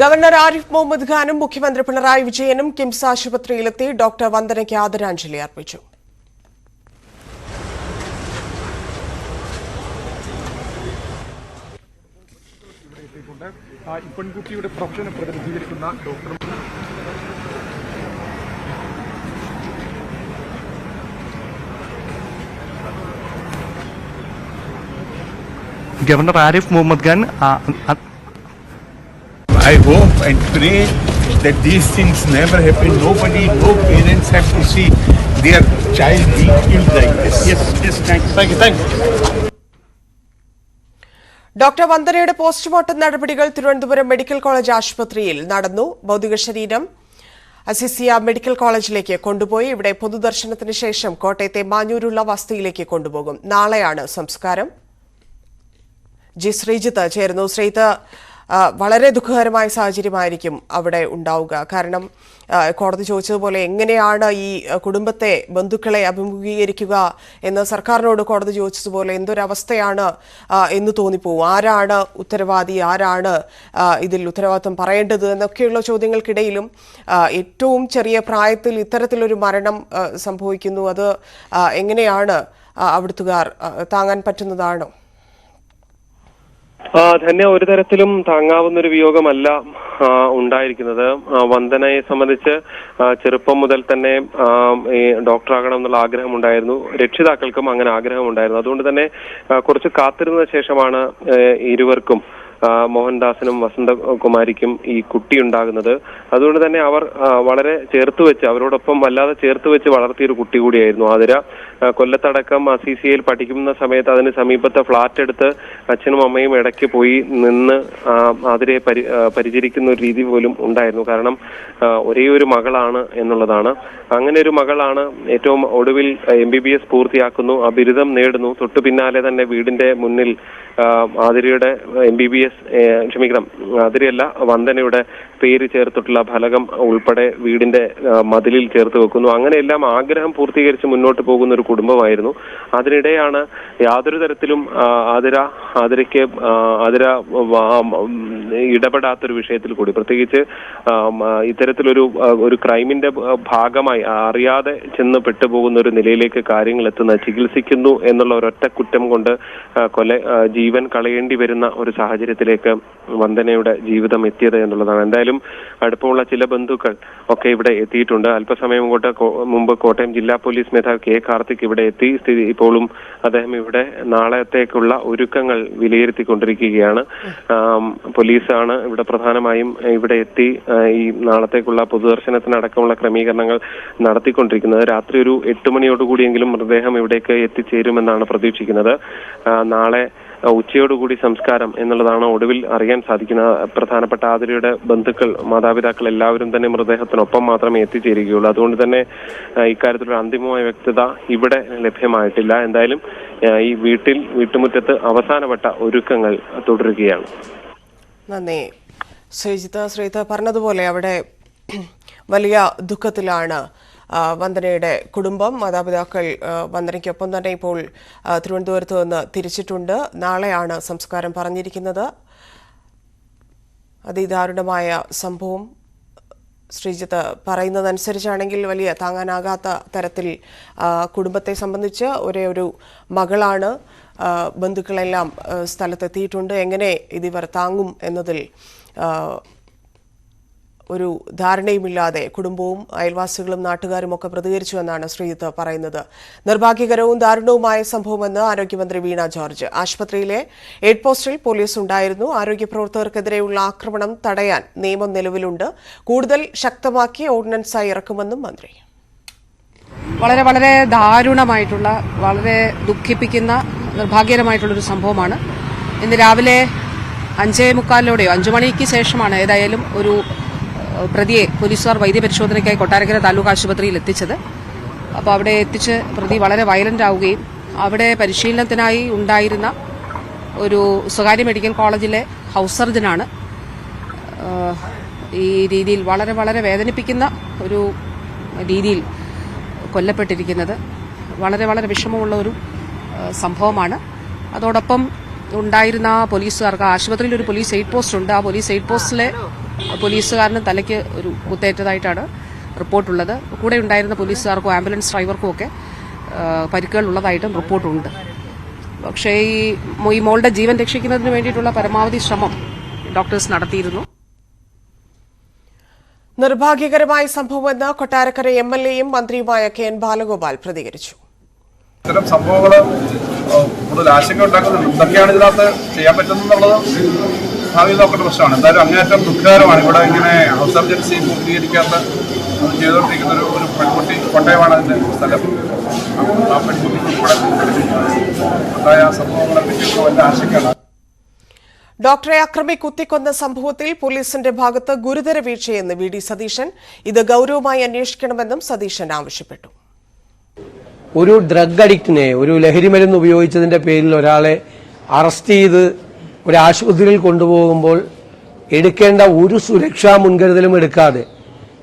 Governor Arif Muhammad ഖാനും മുഖ്യമന്ത്രി പിണറായി വിജയനും കിംസ് ആശുപത്രിയിലെത്തി. ഡോക്ടർ വന്ദനയ്ക്ക് ആദരാഞ്ജലി അർപ്പിച്ചു. എത്തിയിട്ടുണ്ട് ആ, ഈ പെൺകുട്ടിയുടെ പ്രൊഫഷനെ പ്രതിനിധീകരിക്കുന്ന doctor governor Arif Muhammad Khan I hope and pray that these things never happen. Nobody, no parents have to see their child being killed like this. Yes, yes, thank you. Thank you, thank you. Doctor വന്ദനയുടെ postmortem നടപടികൾ Thiruvananthapuram medical college ആശുപത്രിയിൽ നടന്നു ഭൗതിക ശരീരം Azeezia medical കോളേജിലേക്ക് കൊണ്ടുപോയി ഇവിടെ പൊതുദർശനത്തിന് ശേഷം കോട്ടയത്തെ മാഞ്ഞൂരുള്ള വസ്തിയിലേക്ക് കൊണ്ടുപോകും നാളെയാണ് സംസ്കാരം ജി ശ്രീജിത്ത് ചേരുന്നു ശ്രീജിത്ത് വളരെ ദുഃഖകരമായ സാഹചര്യമായിരിക്കും അവിടെ ഉണ്ടാവുക. കാരണം കോടതി ചോദിച്ചതുപോലെ എങ്ങനെയാണ് ഈ കുടുംബത്തെ ബന്ധുക്കളെ അഭിമുഖീകരിക്കുക എന്ന് സർക്കാരിനോട് കോടതി ചോദിച്ചതുപോലെ എന്തൊരവസ്ഥയാണ് എന്ന് തോന്നിപ്പോവും. ആരാണ് ഉത്തരവാദി ആരാണ് ഇതിൽ ഉത്തരവാദിത്വം പറയേണ്ടത് എന്നൊക്കെയുള്ള ചോദ്യങ്ങൾക്കിടയിലും ഏറ്റവും ചെറിയ പ്രായത്തിൽ ഇത്തരത്തിലൊരു മരണം സംഭവിക്കുന്നു. അത് എങ്ങനെയാണ് അവിടുത്തുകാർ താങ്ങാൻ പറ്റുന്നതാണോ? ധന്യ ഒരു തരത്തിലും താങ്ങാവുന്ന ഒരു വിയോഗമല്ല ഉണ്ടായിരിക്കുന്നത്. വന്ദനയെ സംബന്ധിച്ച് ചെറുപ്പം മുതൽ തന്നെ ഡോക്ടറാകണം എന്നുള്ള ആഗ്രഹം ഉണ്ടായിരുന്നു രക്ഷിതാക്കൾക്കും അങ്ങനെ ആഗ്രഹം ഉണ്ടായിരുന്നു അതുകൊണ്ട് തന്നെ കുറച്ച് കാത്തിരുന്ന ശേഷമാണ് ഇരുവർക്കും മോഹൻദാസിനും വസന്തകുമാരിക്കും ഈ കുട്ടി ഉണ്ടാകുന്നത്. അതുകൊണ്ട് തന്നെ അവർ വളരെ ചേർത്ത് വെച്ച് അവരോടൊപ്പം വല്ലാതെ ചേർത്ത് വെച്ച് വളർത്തിയൊരു കുട്ടി കൂടിയായിരുന്നു ആതിര. കൊല്ലത്തടക്കം അസിസിയയിൽ പഠിക്കുന്ന സമയത്ത് അതിന് സമീപത്തെ ഫ്ലാറ്റ് എടുത്ത് അച്ഛനും അമ്മയും ഇടയ്ക്ക് പോയി നിന്ന് അതിരെ പരി പരിചരിക്കുന്ന ഒരു രീതി പോലും ഉണ്ടായിരുന്നു. കാരണം ഒരേ ഒരു മകളാണ് എന്നുള്ളതാണ്. അങ്ങനെ ഒരു മകളാണ് ഏറ്റവും ഒടുവിൽ എം ബി ബി എസ് പൂർത്തിയാക്കുന്നു ആ ബിരുദം നേടുന്നു. തൊട്ടു പിന്നാലെ തന്നെ വീടിന്റെ മുന്നിൽ ആതിരയുടെ എം ബി ബി എസ് ക്ഷമിക്കണം ആതിരയല്ല വന്ദനയുടെ പേര് ചേർത്തിട്ടുള്ള ഫലകം ഉൾപ്പെടെ വീടിന്റെ മതിലിൽ ചേർത്ത് വെക്കുന്നു. അങ്ങനെയെല്ലാം ആഗ്രഹം പൂർത്തീകരിച്ച് മുന്നോട്ട് പോകുന്ന ഒരു കുടുംബമായിരുന്നു. അതിനിടെയാണ് യാതൊരു തരത്തിലും ആതിര ആതിരയ്ക്ക് ആതിര ഇടപെടാത്തൊരു വിഷയത്തിൽ കൂടി. പ്രത്യേകിച്ച് ഇത്തരത്തിലൊരു ഒരു ക്രൈമിന്റെ ഭാഗമായി അറിയാതെ ചെന്ന് പെട്ടുപോകുന്ന ഒരു നിലയിലേക്ക് കാര്യങ്ങൾ എത്തുന്ന ചികിത്സിക്കുന്നു എന്നുള്ള ഒരൊറ്റ കുറ്റം കൊണ്ട് കൊല ജീവൻ കളയേണ്ടി വരുന്ന ഒരു സാഹചര്യത്തിലേക്ക് വന്ദനയുടെ ജീവിതം എത്തിയത് എന്നുള്ളതാണ്. എന്തായാലും അടുപ്പമുള്ള ചില ബന്ധുക്കൾ ഒക്കെ ഇവിടെ എത്തിയിട്ടുണ്ട്. അല്പസമയം കൊണ്ട് മുമ്പ് കോട്ടയം ജില്ലാ പോലീസ് മേധാവി കെ. കാർത്തിക് ഇവിടെ എത്തി. സ്ഥിതി ഇപ്പോഴും അദ്ദേഹം ഇവിടെ നാളത്തേക്കുള്ള ഒരുക്കങ്ങൾ വിലയിരുത്തിക്കൊണ്ടിരിക്കുകയാണ്. പോലീസാണ് ഇവിടെ പ്രധാനമായും ഇവിടെ എത്തി ഈ നാളത്തേക്കുള്ള പൊതുദർശനത്തിനടക്കമുള്ള ക്രമീകരണങ്ങൾ നടത്തിക്കൊണ്ടിരിക്കുന്നത്. രാത്രി ഒരു എട്ട് മണിയോടുകൂടിയെങ്കിലും മൃതദേഹം ഇവിടേക്ക് എത്തിച്ചേരുമെന്നാണ് പ്രതീക്ഷിക്കുന്നത്. നാളെ ഉച്ചയോടുകൂടി സംസ്കാരം എന്നുള്ളതാണ് ഒടുവിൽ അറിയാൻ സാധിക്കുന്ന പ്രധാനപ്പെട്ട ആതിരയുടെ ബന്ധുക്കൾ മാതാപിതാക്കൾ എല്ലാവരും തന്നെ മൃതദേഹത്തിനൊപ്പം മാത്രമേ എത്തിച്ചേരുകയുള്ളൂ. അതുകൊണ്ട് തന്നെ ഇക്കാര്യത്തിലൊരു അന്തിമമായ വ്യക്തത ഇവിടെ ലഭ്യമായിട്ടില്ല. എന്തായാലും ഈ വീട്ടിൽ വീട്ടുമുറ്റത്ത് അവസാനപ്പെട്ട ഒരുക്കങ്ങൾ തുടരുകയാണ്. നന്ദി. ശ്രീജിത്ത ശ്രീത പറഞ്ഞതുപോലെ അവിടെ വലിയ ദുഃഖത്തിലാണ് വന്ദനയുടെ കുടുംബം മാതാപിതാക്കൾ വന്ദനയ്ക്കൊപ്പം തന്നെ ഇപ്പോൾ തിരുവനന്തപുരത്ത് നിന്ന് തിരിച്ചിട്ടുണ്ട്. നാളെയാണ് സംസ്കാരം പറഞ്ഞിരിക്കുന്നത്. അതിദാരുണമായ സംഭവം? ശ്രീജിത്ത് പറയുന്നതനുസരിച്ചാണെങ്കിൽ വലിയ താങ്ങാനാകാത്ത തരത്തിൽ കുടുംബത്തെ സംബന്ധിച്ച് ഒരേ ഒരു മകളാണ് ബന്ധുക്കളെല്ലാം സ്ഥലത്തെത്തിയിട്ടുണ്ട്. എങ്ങനെ ഇതിവർ താങ്ങും എന്നതിൽ ഒരു ധാരണയുമില്ലാതെ കുടുംബവും അയൽവാസികളും നാട്ടുകാരും ഒക്കെ പ്രതികരിച്ചു എന്നാണ് ശ്രീജിത്ത് പറയുന്നത്. നിർഭാഗ്യകരവും ദാരുണവുമായ സംഭവമെന്ന് ആരോഗ്യമന്ത്രി വീണ ജോർജ്. ആശുപത്രിയിലെ എയ്ഡ് പോസ്റ്റിൽ പോലീസ് ഉണ്ടായിരുന്നു. ആരോഗ്യ പ്രവർത്തകർക്കെതിരെയുള്ള ആക്രമണം തടയാൻ നിയമം നിലവിലുണ്ട്. കൂടുതൽ ശക്തമാക്കി ഓർഡിനൻസായി ഇറക്കുമെന്നും മന്ത്രി. വളരെ വളരെ ദാരുണമായിട്ടുള്ള വളരെ ദുഃഖിപ്പിക്കുന്ന നിർഭാഗ്യകരമായിട്ടുള്ളൊരു സംഭവമാണ്. ഇന്ന് രാവിലെ അഞ്ചേ മുക്കാലിലൂടെയോ അഞ്ചു മണിക്ക് ശേഷമാണ് ഏതായാലും ഒരു പ്രതിയെ പോലീസുകാർ വൈദ്യപരിശോധനയ്ക്കായി കൊട്ടാരക്കര താലൂക്ക് ആശുപത്രിയിൽ എത്തിച്ചത്. അപ്പോൾ അവിടെ എത്തിച്ച് പ്രതി വളരെ വയലന്റ് ആവുകയും അവിടെ പരിശീലനത്തിനായി ഉണ്ടായിരുന്ന ഒരു സ്വകാര്യ മെഡിക്കൽ കോളേജിലെ ഹൗസ് സർജനാണ് ഈ രീതിയിൽ വളരെ വളരെ വേദനിപ്പിക്കുന്ന ഒരു രീതിയിൽ കൊല്ലപ്പെട്ടിരിക്കുന്നത്. വളരെ വളരെ വിഷമമുള്ള ഒരു സംഭവമാണ്. അതോടൊപ്പം ഉണ്ടായിരുന്ന പോലീസുകാർക്ക് ആശുപത്രിയിൽ ഒരു പോലീസ് എയ്ഡ് പോസ്റ്റ് ഉണ്ട്. ആ പോലീസ് എയ്ഡ് പോസ്റ്റിലെ പോലീസുകാരന് തലയ്ക്ക് ഒരു കുത്തേറ്റതായിട്ടാണ് റിപ്പോർട്ടുള്ളത്. കൂടെ ഉണ്ടായിരുന്ന പോലീസുകാർക്കും ആംബുലൻസ് ഡ്രൈവർക്കും ഒക്കെ പരിക്കുകൾ ഉള്ളതായിട്ടും റിപ്പോർട്ടുണ്ട്. പക്ഷേ ഈ ഈ മോളുടെ ജീവൻ രക്ഷിക്കുന്നതിന് വേണ്ടിയിട്ടുള്ള പരമാവധി ശ്രമം ഡോക്ടേഴ്സ് നടത്തിയിരുന്നു. നിർഭാഗ്യകരമായ സംഭവമെന്ന് കൊട്ടാരക്കര എം എൽ എയും മന്ത്രിയുമായ കെ എൻ ബാലഗോപാൽ പ്രതികരിച്ചു. ഇത്തരം സംഭവങ്ങൾ കൂടുതൽ ആശങ്ക ഉണ്ടാക്കുന്നുണ്ട് എന്തൊക്കെയാണ് ഇതിനകത്ത് ചെയ്യാൻ പറ്റുന്നുള്ളത് ഭാവിയിൽ നോക്കേണ്ട പ്രശ്നമാണ്. എന്തായാലും അങ്ങേറ്റം ദുഃഖകരമാണ്. ഇവിടെ ഇങ്ങനെ ഹൗസ് സർജൻസി പൂർത്തീകരിക്കാത്ത അത് ചെയ്തുകൊണ്ടിരിക്കുന്ന ഒരു ഒരു പെൺകുട്ടി കോട്ടയമാണ് അതിന്റെ സ്ഥലം. ആ- ആ പെൺകുട്ടി ഉൾപ്പെടെ ഉണ്ടായ സംഭവങ്ങളെ പറ്റിയുള്ള വലിയ ആശങ്കയാണ് ഡോക്ടറെ അക്രമി കുത്തിക്കൊന്ന സംഭവത്തിൽ പോലീസിന്റെ ഭാഗത്ത് ഗുരുതര വീഴ്ചയെന്ന് വി ഡി സതീശൻ. ഇത് ഗൌരവമായി അന്വേഷിക്കണമെന്നും സതീശൻ ആവശ്യപ്പെട്ടു. ഒരു ഡ്രഗ് അഡിക്റ്റിനെ ഒരു ലഹരിമരുന്ന് ഉപയോഗിച്ചതിന്റെ പേരിൽ ഒരാളെ അറസ്റ്റ് ചെയ്ത് ഒരു ആശുപത്രിയിൽ കൊണ്ടുപോകുമ്പോൾ എടുക്കേണ്ട ഒരു സുരക്ഷാ മുൻകരുതലും എടുക്കാതെ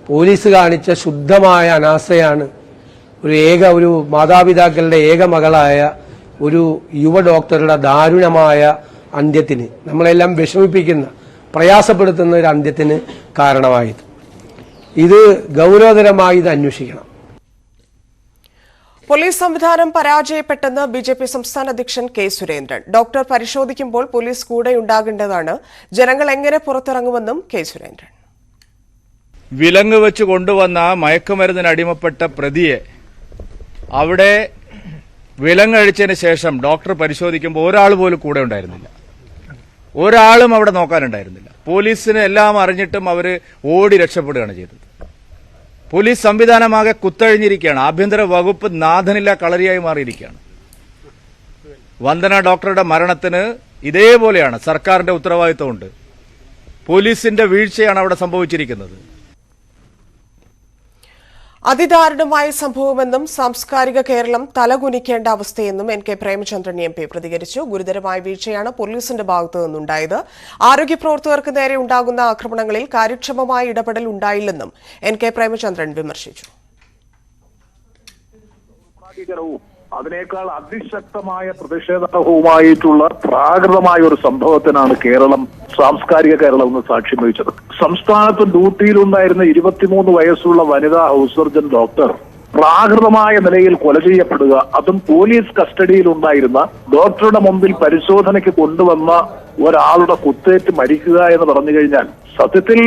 പോലീസ് കാണിച്ച ശുദ്ധമായ അനാസയാണ് ഒരു ഏക ഒരു മാതാപിതാക്കളുടെ ഏക മകളായ ഒരു യുവ ഡോക്ടറുടെ ദാരുണമായ അന്ത്യത്തിന്. നമ്മളെല്ലാം വിഷമിപ്പിക്കുന്ന പ്രയാസപ്പെടുത്തുന്ന ഒരു അന്ത്യത്തിന് കാരണമായത്. ഇത് ഗൗരവതരമായി ഇത് അന്വേഷിക്കണം. പോലീസ് സംവിധാനം പരാജയപ്പെട്ടെന്ന് ബി ജെ പി സംസ്ഥാന അധ്യക്ഷൻ കെ സുരേന്ദ്രൻ. ഡോക്ടർ പരിശോധിക്കുമ്പോൾ പോലീസ് കൂടെയുണ്ടാകേണ്ടതാണ്. ജനങ്ങൾ എങ്ങനെ പുറത്തിറങ്ങുമെന്നും കെ സുരേന്ദ്രൻ. വിലങ്ങ് വെച്ച് കൊണ്ടുവന്ന മയക്കുമരുന്നിന് അടിമപ്പെട്ട പ്രതിയെ അവിടെ വിലങ്ങഴിച്ചതിന് ശേഷം ഡോക്ടർ പരിശോധിക്കുമ്പോൾ ഒരാൾ പോലും കൂടെ ഉണ്ടായിരുന്നില്ല. ഒരാളും അവിടെ നോക്കാനുണ്ടായിരുന്നില്ല. പോലീസിന് എല്ലാം അറിഞ്ഞിട്ടും അവർ ഓടി രക്ഷപ്പെടുകയാണ് ചെയ്തത്. പോലീസ് സംവിധാനമാകെ കുത്തഴിഞ്ഞിരിക്കുകയാണ്. ആഭ്യന്തര വകുപ്പ് നാഥനില്ല കളരിയായി മാറിയിരിക്കുകയാണ്. വന്ദന ഡോക്ടറുടെ മരണത്തിന് ഇതേപോലെയാണ് സർക്കാരിന്റെ ഉത്തരവാദിത്വമുണ്ട്. പോലീസിന്റെ വീഴ്ചയാണ് അവിടെ സംഭവിച്ചിരിക്കുന്നത്. അതിദാരുണമായ സംഭവമെന്നും സാംസ്കാരിക കേരളം തലകുനിക്കേണ്ട അവസ്ഥയെന്നും N K Premachandran M P പ്രതികരിച്ചു. ഗുരുതരമായ വീഴ്ചയാണ് പോലീസിന്റെ ഭാഗത്തു നിന്നുണ്ടായത്. ആരോഗ്യ പ്രവർത്തകർക്ക് നേരെ ഉണ്ടാകുന്ന ആക്രമണങ്ങളിൽ കാര്യക്ഷമമായ ഇടപെടൽ ഉണ്ടായില്ലെന്നും എൻ കെ പ്രേമചന്ദ്രൻ വിമർശിച്ചു. അതിനേക്കാൾ അതിശക്തമായ പ്രതിഷേധാർഹവുമായിട്ടുള്ള പ്രാകൃതമായ ഒരു സംഭവത്തിനാണ് കേരളം സാംസ്കാരിക കേരളം എന്ന് സാക്ഷ്യം വഹിച്ചത്. സംസ്ഥാനത്ത് ഡ്യൂട്ടിയിലുണ്ടായിരുന്ന ഇരുപത്തിമൂന്ന് വയസ്സുള്ള വനിതാ ഹൗസ് സർജൻ ഡോക്ടർ പ്രാകൃതമായ നിലയിൽ കൊല ചെയ്യപ്പെടുക അതും പോലീസ് കസ്റ്റഡിയിലുണ്ടായിരുന്ന ഡോക്ടറുടെ മുമ്പിൽ പരിശോധനയ്ക്ക് കൊണ്ടുവന്ന ഒരാളുടെ കുത്തേറ്റ് മരിക്കുക എന്ന് പറഞ്ഞു കഴിഞ്ഞാൽ സത്യത്തിൽ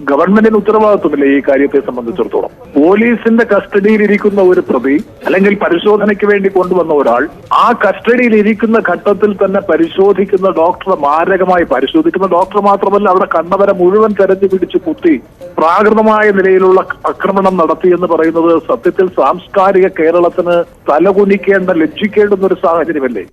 ഗവൺമെന്റിന് ഉത്തരവാദിത്വമില്ല ഈ കാര്യത്തെ സംബന്ധിച്ചിടത്തോളം. പോലീസിന്റെ കസ്റ്റഡിയിൽ ഇരിക്കുന്ന ഒരു പ്രതി അല്ലെങ്കിൽ പരിശോധനയ്ക്ക് വേണ്ടി കൊണ്ടുവന്ന ഒരാൾ ആ കസ്റ്റഡിയിൽ ഇരിക്കുന്ന ഘട്ടത്തിൽ തന്നെ പരിശോധിക്കുന്ന ഡോക്ടറെ മാരകമായി പരിശോധിക്കുന്ന ഡോക്ടർ മാത്രമല്ല അവിടെ കണ്ണവരെ മുഴുവൻ തെരഞ്ഞു പിടിച്ച് കുത്തി പ്രാകൃതമായ നിലയിലുള്ള ആക്രമണം നടത്തി എന്ന് പറയുന്നത് സത്യത്തിൽ സാംസ്കാരിക കേരളത്തിന് തലകുനിക്കേണ്ട ലജ്ജിക്കേണ്ടുന്ന ഒരു സാഹചര്യമല്ലേ?